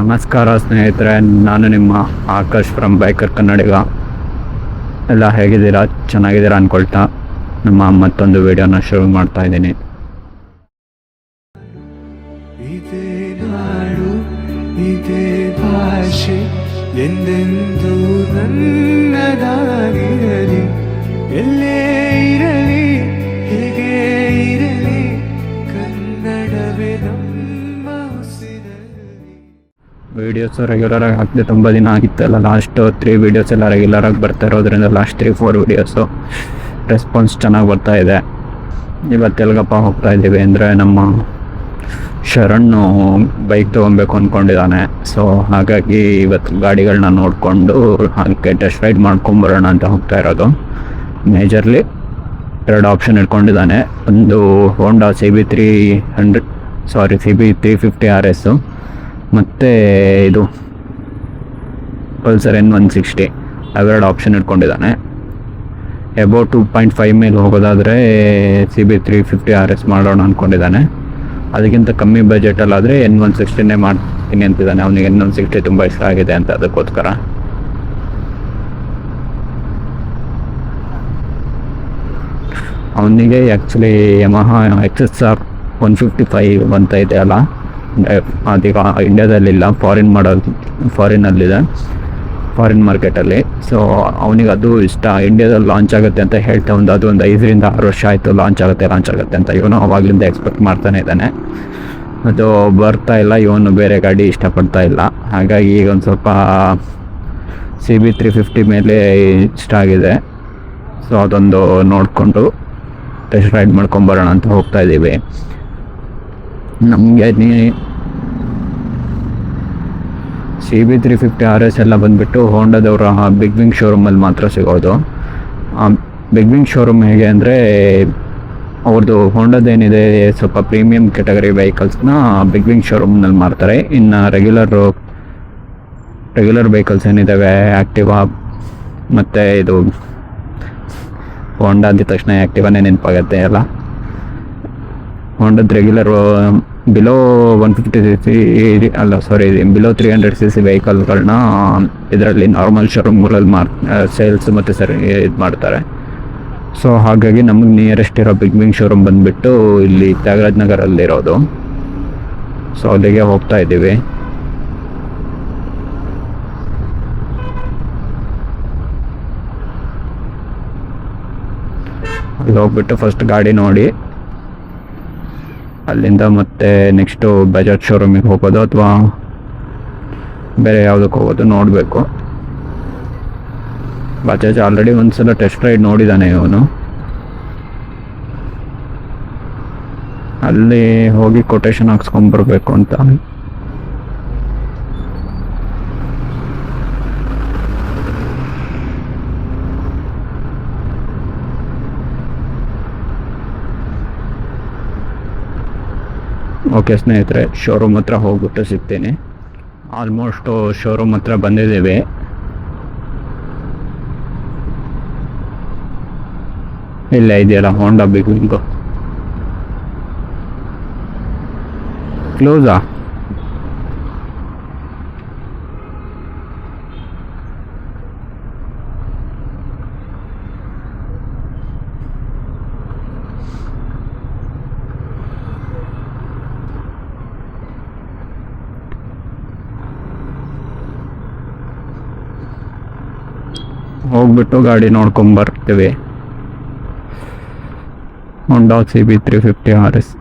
ನಮಸ್ಕಾರ ಸ್ನೇಹಿತರೆ, ನಾನು ನಿಮ್ಮ ಆಕಾಶ್ ಫ್ರಮ್ ಬೈಕರ್ ಕನ್ನಡಿಗ. ಎಲ್ಲ ಹೇಗಿದ್ದೀರಾ? ಚೆನ್ನಾಗಿದ್ದೀರಾ ಅಂದ್ಕೊಳ್ತಾ ನಮ್ಮ ಮತ್ತೊಂದು ವಿಡಿಯೋನ ಶುರು ಮಾಡ್ತಾ ಇದ್ದೀನಿ. ಎಂದೆಂದೂ ವೀಡಿಯೋಸ್ ರೆಗ್ಯುಲರ್ ಆಗಿ ಹಾಕಿದೆ ತುಂಬ ದಿನ ಆಗಿತ್ತಲ್ಲ ಲಾಸ್ಟ್ ತ್ರೀ ವಿಡಿಯೋಸ್ ಎಲ್ಲ ರೆಗ್ಯುಲರ್ ಆಗಿ ಬರ್ತಾ ಇರೋದ್ರಿಂದ last three four videos response ಚೆನ್ನಾಗಿ ಬರ್ತಾ ಇದೆ. ಇವತ್ತು ಇವತ್ತೆಲ್ಗಪ್ಪ ಹೋಗ್ತಾ ಇದ್ದೀವಿ ಅಂದರೆ ನಮ್ಮ ಶರಣು ಬೈಕ್ ತೊಗೊಬೇಕು ಅಂದ್ಕೊಂಡಿದ್ದಾನೆ ಸೊ ಹಾಗಾಗಿ ಇವತ್ತು ಗಾಡಿಗಳನ್ನ ನೋಡಿಕೊಂಡು ಹಾಗೆ ಟೆಸ್ಟ್ ರೈಡ್ ಮಾಡ್ಕೊಂಬರೋಣ ಅಂತ ಹೋಗ್ತಾ ಇರೋದು. ಮೇಜರ್ಲಿ ಎರಡು ಆಪ್ಷನ್ ಇಟ್ಕೊಂಡಿದ್ದಾನೆ. ಒಂದು Honda C B three hundred sorry C B three fifty R S ಮತ್ತು ಇದು ಪಲ್ಸರ್ ಎನ್ ಒನ್ ಸಿಕ್ಸ್ಟಿ ಅವೆರಡು ಆಪ್ಷನ್ ಇಟ್ಕೊಂಡಿದ್ದಾನೆ. ಎಬೋ ಟು ಪಾಯಿಂಟ್ ಫೈವ್ ಮೇಲೆ ಹೋಗೋದಾದರೆ C B three fifty R S ಮಾಡೋಣ ಅಂದ್ಕೊಂಡಿದ್ದಾನೆ ಅದಕ್ಕಿಂತ ಕಮ್ಮಿ ಬಜೆಟಲ್ಲಾದರೆ ಎನ್ ಒನ್ ಸಿಕ್ಸ್ಟಿನೇ ಮಾಡ್ತೀನಿ ಅಂತಿದ್ದಾನೆ. ಅವನಿಗೆ ಎನ್ ಒನ್ ಸಿಕ್ಸ್ಟಿ ತುಂಬ ಇಷ್ಟ ಆಗಿದೆ ಅಂತ ಅದಕ್ಕೋಸ್ಕರ. ಅವನಿಗೆ actually Yamaha X S R one fifty five ಅಂತ ಇದೆ ಅಲ್ಲ. ಅಹ್, ಅದೀಗ ಇಂಡ್ಯಾದಲ್ಲಿಲ್ಲ ಫಾರಿನ್ ಮಾಡೋ ಫಾರಿನಲ್ಲಿದೆ ಫಾರಿನ್ ಮಾರ್ಕೆಟಲ್ಲಿ ಸೊ ಅವನಿಗೆ ಅದು ಇಷ್ಟ ಇಂಡ್ಯಾದಲ್ಲಿ ಲಾಂಚ್ ಆಗುತ್ತೆ ಅಂತ ಹೇಳ್ತಾ ಒಂದು, ಅದು ಒಂದು ಐದರಿಂದ ಆರು ವರ್ಷ ಆಯಿತು ಲಾಂಚ್ ಆಗುತ್ತೆ ಲಾಂಚ್ ಆಗುತ್ತೆ ಅಂತ ಇವನು ಅವಾಗಲಿಂದ ಎಕ್ಸ್ಪೆಕ್ಟ್ ಮಾಡ್ತಾನೆ ಇದ್ದಾನೆ. ಅದು ಬರ್ತಾ ಇಲ್ಲ, ಇವನು ಬೇರೆ ಗಾಡಿ ಇಷ್ಟಪಡ್ತಾ ಇಲ್ಲ. ಹಾಗಾಗಿ ಈಗ ಒಂದು ಸ್ವಲ್ಪ ಸಿ ಬಿ ತ್ರೀ ಫಿಫ್ಟಿ ಮೇಲೆ ಇಷ್ಟ ಆಗಿದೆ. ಸೊ ಅದೊಂದು ನೋಡಿಕೊಂಡು ಟೆಸ್ಟ್ ರೈಡ್ ಮಾಡ್ಕೊಂಬರೋಣ ಅಂತ ಹೋಗ್ತಾ ಇದ್ದೀವಿ. ನಮಗೆ ನೀ C B three fifty R S ಎಲ್ಲ ಬಂದುಬಿಟ್ಟು ಹೋಂಡಾದವರ ಬಿಗ್ ವಿಂಗ್ ಶೋರೂಮಲ್ಲಿ ಮಾತ್ರ ಸಿಗೋದು. ಬಿಗ್ ವಿಂಗ್ ಶೋರೂಮ್ ಹೇಗೆ ಅಂದರೆ ಅವ್ರದ್ದು ಹೋಂಡದೇನಿದೆ ಸ್ವಲ್ಪ ಪ್ರೀಮಿಯಂ ಕೆಟಗರಿ ವೆಹಿಕಲ್ಸ್ನ ಬಿಗ್ ವಿಂಗ್ ಶೋರೂಮ್ನಲ್ಲಿ ಮಾರ್ತಾರೆ. ಇನ್ನು ರೆಗ್ಯುಲರ್ ರೆಗ್ಯುಲರ್ ವೆಹಿಕಲ್ಸ್ ಏನಿದ್ದಾವೆ ಆ್ಯಕ್ಟಿವಾ ಮತ್ತು ಇದು ಹೋಂಡಾ ಅಂದ ತಕ್ಷಣ ಆ್ಯಕ್ಟಿವಾನೇ ನೆನಪಾಗತ್ತೆ ಎಲ್ಲ ಹೋಂಡದ regular below one fifty C C ಅಲ್ಲ sorry below three hundred C C ವೆಹಿಕಲ್ಗಳನ್ನ ಇದರಲ್ಲಿ ನಾರ್ಮಲ್ ಶೋರೂಮ್ಗಳಲ್ಲಿ ಮಾರ್ ಸೇಲ್ಸ್ ಮತ್ತು ಸರಿ, ಇದು ಮಾಡ್ತಾರೆ. ಸೊ ಹಾಗಾಗಿ ನಮಗೆ ನಿಯರೆಸ್ಟ್ ಇರೋ ಬಿಗ್ ಬಿಂಗ್ ಶೋರೂಮ್ ಬಂದುಬಿಟ್ಟು ಇಲ್ಲಿ ತ್ಯಾಗರಾಜ್ ನಗರಲ್ಲಿರೋದು ಸೊ ಅಲ್ಲಿಗೆ ಹೋಗ್ತಾ ಇದ್ದೀವಿ. ಅಲ್ಲಿ ಹೋಗ್ಬಿಟ್ಟು ಫಸ್ಟ್ ಗಾಡಿ ನೋಡಿ. ಅಲ್ಲಿಂದ ಮತ್ತೆ ನೆಕ್ಸ್ಟು ಬಜಾಜ್ ಶೋರೂಮಿಗೆ ಹೋಗೋದು ಅಥವಾ ಬೇರೆ ಯಾವುದಕ್ಕೆ ಹೋಗೋದು ನೋಡಬೇಕು. ಬಜಾಜ್ ಆಲ್ರೆಡಿ ಒಂದ್ಸಲ ಟೆಸ್ಟ್ ರೈಡ್ ನೋಡಿದ್ದಾನೆ ಇವನು. ಅಲ್ಲಿ ಹೋಗಿ ಕೊಟೇಶನ್ ಹಾಕ್ಸ್ಕೊಂಡ್ಬರ್ಬೇಕು ಅಂತ. ಓಕೆ ಸ್ನೇಹಿತರೆ ಶೋರೂಮ್ ಹತ್ರ ಹೋಗ್ಬಿಟ್ಟು ಸಿಗ್ತೀನಿ. ಆಲ್ಮೋಸ್ಟು ಶೋರೂಮ್ ಹತ್ರ ಬಂದಿದ್ದೇವೆ. ಇಲ್ಲ ಇದೆಯಲ್ಲ ಹೋಂಡಾ ಬಿಗ್ ವಿಂಗು ಕ್ಲೋಸಾ ಹೋಗ್ಬಿಟ್ಟು ಗಾಡಿ ನೋಡ್ಕೊಂಬರ್ತೀವಿ Honda C B three fifty R S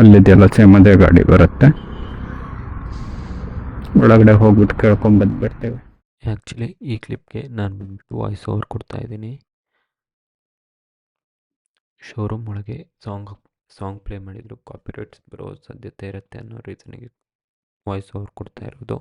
ಅಲ್ಲಿದೆಲ್ಲ same ಗಾಡಿ ಬರುತ್ತೆ. ಒಳಗಡೆ ಹೋಗ್ಬಿಟ್ಟು ಕೇಳ್ಕೊಂಬಂದ್ಬಿಡ್ತೇವೆ ಆ್ಯಕ್ಚುಲಿ ಈ ಕ್ಲಿಪ್ಗೆ ನಾನು ಬಂದ್ಬಿಟ್ಟು ವಾಯ್ಸ್ ಓವರ್ ಕೊಡ್ತಾ ಇದ್ದೀನಿ. ಶೋರೂಮ್ ಒಳಗೆ ಸಾಂಗ್ ಸಾಂಗ್ ಪ್ಲೇ ಮಾಡಿದ್ರು. ಕಾಪಿರೈಟ್ಸ್ ಬರೋ ಸಾಧ್ಯತೆ ಇರುತ್ತೆ ಅನ್ನೋ ರೀಸನಿಗೆ ವಾಯ್ಸ್ ಓವರ್ ಕೊಡ್ತಾ ಇರೋದು.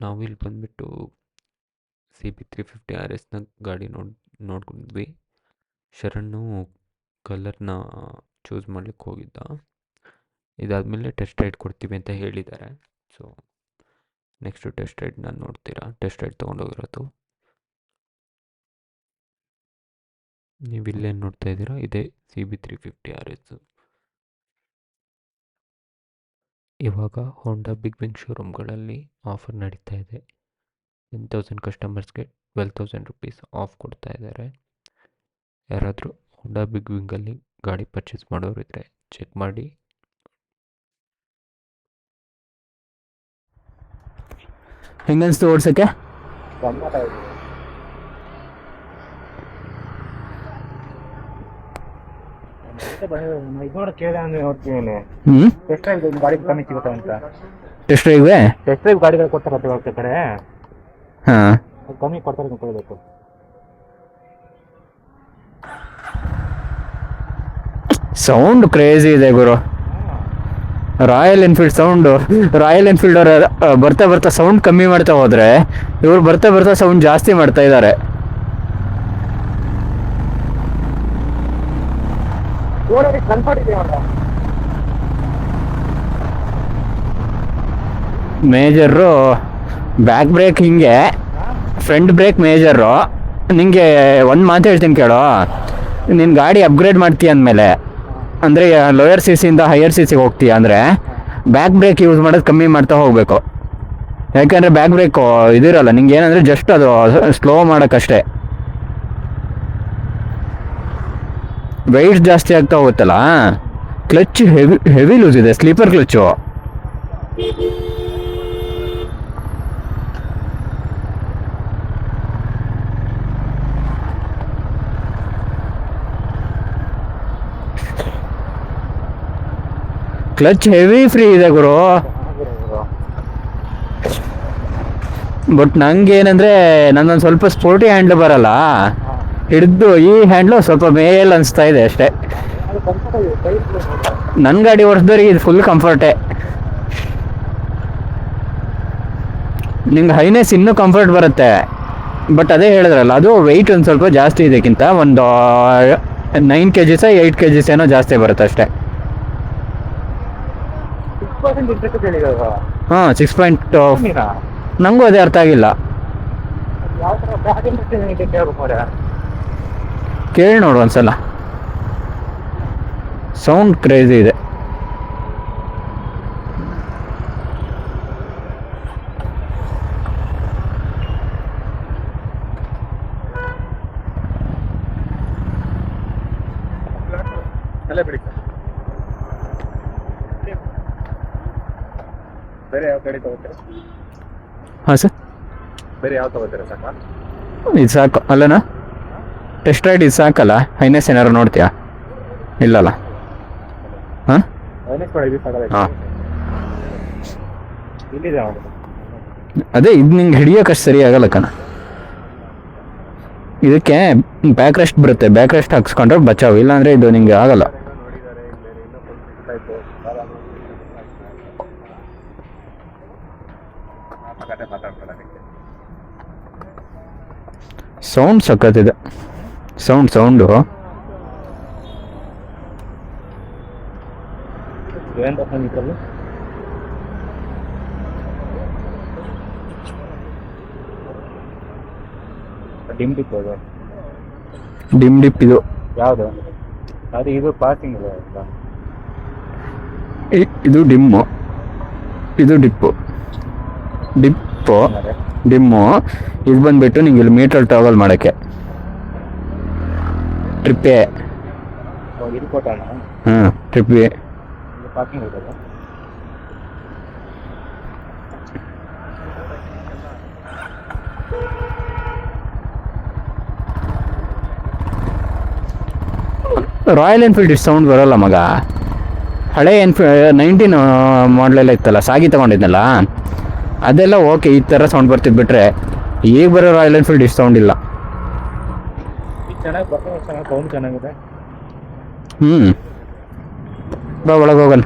ನಾವು ಇಲ್ಲಿ ಬಂದ್ಬಿಟ್ಟು C B three fifty R ಎಸ್ನ ಗಾಡಿ ನೋಡಿ, ನೋಡ್ಕೊಂಡ್ವಿ. ಶರಣು ಕಲರ್ನ ಚೂಸ್ ಮಾಡ್ಲಿಕ್ಕೆ ಹೋಗಿದ್ದ. ಇದಾದಮೇಲೆ ಟೆಸ್ಟ್ ರೈಡ್ ಕೊಡ್ತೀವಿ ಅಂತ ಹೇಳಿದ್ದಾರೆ. ಸೊ ನೆಕ್ಸ್ಟು ಟೆಸ್ಟ್ ರೈಡ್ ನಾನು ನೋಡ್ತೀರಾ? ಟೆಸ್ಟ್ ರೈಡ್ ತೊಗೊಂಡೋಗಿರೋದು. ನೀವು ಇಲ್ಲೇನು ನೋಡ್ತಾ ಇದ್ದೀರಾ? ಇದೇ C B three fifty R S ಇವಾಗ ಹೋಂಡಾ ಬಿಗ್ ಬಿಂಗ್ ಶೋರೂಮ್ಗಳಲ್ಲಿ ಆಫರ್ ನಡೀತಾ ಇದೆ. ಟೆನ್ ತೌಸಂಡ್ ಕಸ್ಟಮರ್ಸ್ಗೆ ಟ್ವೆಲ್ ತೌಸಂಡ್ ರುಪೀಸ್ ಆಫ್ ಕೊಡ್ತಾ ಇದ್ದಾರೆ. ಯಾರಾದರೂ ಹೋಂಡಾ ಬಿಗ್ ವಿಂಗಲ್ಲಿ ಗಾಡಿ ಪರ್ಚೇಸ್ ಮಾಡೋರಿದ್ರೆ ಚೆಕ್ ಮಾಡಿ. ಹೆಂಗನ್ಸ್ತು ಓಡ್ಸೋಕ್ಕೆ ಇದೋಡ ಕೇಳಿದೆ ಅಂದ್ರೆ ನೋಡ್ತೀನಿ ಹ್ಞೂ ಟೆಸ್ಟ್ ಡ್ರೈವ್ಗೆ ಟೆಸ್ಟ್ ಡ್ರೈವ್ ಗಾಡಿಗಳು ಕೊಡ್ತಾರೆ ಅಂತ ಕಡೆ ಹಾಂ ಕಮ್ಮಿ ಕೊಡ್ತಾರೆ ಅಂತ ಕೇಳಬೇಕು ಸೌಂಡ್ ಕ್ರೇಜಿ ಇದೆ ಗುರು. Royal Enfield sound Royal Enfield ಅವ್ರ ಬರ್ತಾ ಬರ್ತಾ ಸೌಂಡ್ ಕಮ್ಮಿ ಮಾಡ್ತಾ ಹೋದ್ರೆ ಇವರು ಬರ್ತಾ ಬರ್ತಾ ಸೌಂಡ್ ಜಾಸ್ತಿ ಮಾಡ್ತಾ ಇದ್ದಾರೆ ಕನ್ಫರ್ಟ್ ಇದೆ ಅವ್ರ ಮೇಜರು ಬ್ಯಾಕ್ ಬ್ರೇಕ್ ಹಿಂಗೆ ಫ್ರಂಟ್ ಬ್ರೇಕ್ ಮೇಜರು. ನಿಂಗೆ ಒಂದು ಮಾತು ಹೇಳ್ತೀನಿ ಕೇಳೋ. ನಿನ್ನ ಗಾಡಿ ಅಪ್ಗ್ರೇಡ್ ಮಾಡ್ತೀಯ ಅಂದಮೇಲೆ, ಅಂದರೆ ಲೋಯರ್ ಸಿ ಸಿಯಿಂದ ಹೈಯರ್ ಸಿ ಸಿಗೆ ಹೋಗ್ತೀಯ ಅಂದರೆ ಬ್ಯಾಕ್ ಬ್ರೇಕ್ ಯೂಸ್ ಮಾಡೋದು ಕಮ್ಮಿ ಮಾಡ್ತಾ ಹೋಗಬೇಕು. ಯಾಕೆಂದರೆ ಬ್ಯಾಕ್ ಬ್ರೇಕು ಇದಿರಲ್ಲ ನಿಂಗೆ ಏನಂದರೆ ಜಸ್ಟ್ ಅದು ಸ್ಲೋ ಮಾಡೋಕ್ಕಷ್ಟೇ. ವೆಯ್ಟ್ ಜಾಸ್ತಿ ಆಗ್ತಾ ಹೋಗುತ್ತಲ್ಲ ಕ್ಲಚ್ ಹೆವಿ ಹೆವಿ ಲೂಸ್ ಇದೆ slipper clutch clutch heavy free ಇದೆ ಗುರು. ಬಟ್ ನಂಗೆ ಏನಂದ್ರೆ ನನ್ನೊಂದು ಸ್ವಲ್ಪ ಸ್ಪೋರ್ಟಿ ಹ್ಯಾಂಡ್ಲ್ ಬರಲ್ಲ. ಹಿಡಿದು ಈ ಹ್ಯಾಂಡ್ಲು ಸ್ವಲ್ಪ ಮೇಲ್ ಅನಿಸ್ತಾ ಇದೆ ಅಷ್ಟೇ. ನನ್ನ ಗಾಡಿ ಓಡಿಸಿದವ್ರಿಗೆ ಇದು ಫುಲ್ ಕಂಫರ್ಟೇ ನಿಮ್ಗೆ ಹೈನೆಸ್ ಇನ್ನೂ ಕಂಫರ್ಟ್ ಬರುತ್ತೆ. ಬಟ್ ಅದೇ ಹೇಳಿದ್ರಲ್ಲ ಅದು ವೆಯ್ಟ್ ಒಂದು ಸ್ವಲ್ಪ ಜಾಸ್ತಿ ಇದಕ್ಕಿಂತ ಒಂದು nine K Gs eight K Gs ಏನೋ ಜಾಸ್ತಿ ಬರುತ್ತೆ ಅಷ್ಟೇ. ಹಾಂ ಸಿಕ್ಸ್ ಪಾಯಿಂಟ್ ನಂಗೂ ನನಗೂ ಅದೇ ಅರ್ಥ ಆಗಿಲ್ಲ ಯಾವ ಥರ ಬ್ಯಾಕ್ ಇಂಟ್ರೆಸ್ಟ್ ಕೇಳ್ಬೇಕು ಮಾರ್ರೆ. ಕೇಳಿ ನೋಡು ಒಂದ್ಸಲ. ಸೌಂಡ್ ಕ್ರೇಜಿ ಇದೆ. ಹಾಂ ಸರ್. ಬೇರೆ ಯಾವ ತಗೋತೀರಾ ಸಾಕ ಇದು ಸಾಕು. ಅಲ್ಲನಾ? ಟೆಸ್ಟ್ ರೈಡ್ ಇದು ಸಾಕಲ್ಲ? ಹೈನೆಸ್ ಏನಾರು ನೋಡ್ತೀಯಾ? ಇಲ್ಲಲ್ಲ? ಹಾಂ. ಅದೇ ಇದು ನಿಂಗೆ ಹಿಡಿಯೋಕಷ್ಟು ಸರಿ ಆಗಲ್ಲ ಕಣ. ಇದಕ್ಕೆ ಬ್ಯಾಕ್ ರೆಸ್ಟ್ ಬರುತ್ತೆ. ಬ್ಯಾಕ್ ರೆಸ್ಟ್ ಹಾಕ್ಸ್ಕೊಂಡ್ರೆ ಬಚಾವ್. ಇಲ್ಲಾಂದ್ರೆ ಇದು ನಿಂಗೆ ಆಗಲ್ಲ. ಸೌಂಡ್ ಸಖತ್ತಿದೆ ಸೌಂಡ್ ಸೌಂಡು ತಗೊಂಡು ನಿಂತಲ್ಲಿ? ಡಿಮ್ ಡಿಪ್ ಅದು. ಡಿಮ್ ಡಿಪ್ ಇದು. ಯಾವುದು? ಅದು ಇದು ಪಾಸಿಂಗ್ ಇದು ಡಿಮ್ಮು. ಇದು ಡಿಪ್ಪು. ಡಿಪ್ಪು. ಡಿಮ್ಮು. ಇದು ಬಂದ್ಬಿಟ್ಟು ನಿಂಗೆ ಇಲ್ಲಿ ಮೀಟರ್ ಟ್ರಾವೆಲ್ ಮಾಡೋಕ್ಕೆ. ಟ್ರಿಪ್ಪೇ ಹಾಂ ಟ್ರಿಪ್ಪೇ ರಾಯಲ್ ಎನ್ಫೀಲ್ಡ್ ಇಷ್ಟು ಸೌಂಡ್ ಬರೋಲ್ಲ ಮಗ. ಹಳೆ ಎನ್ಫೀಲ್ಡ್ ನೈನ್ಟೀನ್ ಮಾಡಲೆಲ್ಲ ಇತ್ತಲ್ಲ ಸಾಗಿ ತಗೊಂಡಿದ್ನಲ್ಲ? ಅದೆಲ್ಲ ಓಕೆ ಈ ಥರ ಸೌಂಡ್ ಬರ್ತಿದ್ದು ಬಿಟ್ರೆ ಈಗ ಬರೋ ರಾಯಲ್ ಎನ್ಫೀಲ್ಡ್ ಇಷ್ಟು ಸೌಂಡ್ ಇಲ್ಲ. ಚೆನ್ನಾಗಿ ಬರ್ತದೆ ಚೆನ್ನಾಗಿ ಸೌಂಡ್ ಚೆನ್ನಾಗಿದೆ. ಹ್ಞೂ ಬಾ ಒಳಗೆ ಹೋಗಲ್ಲ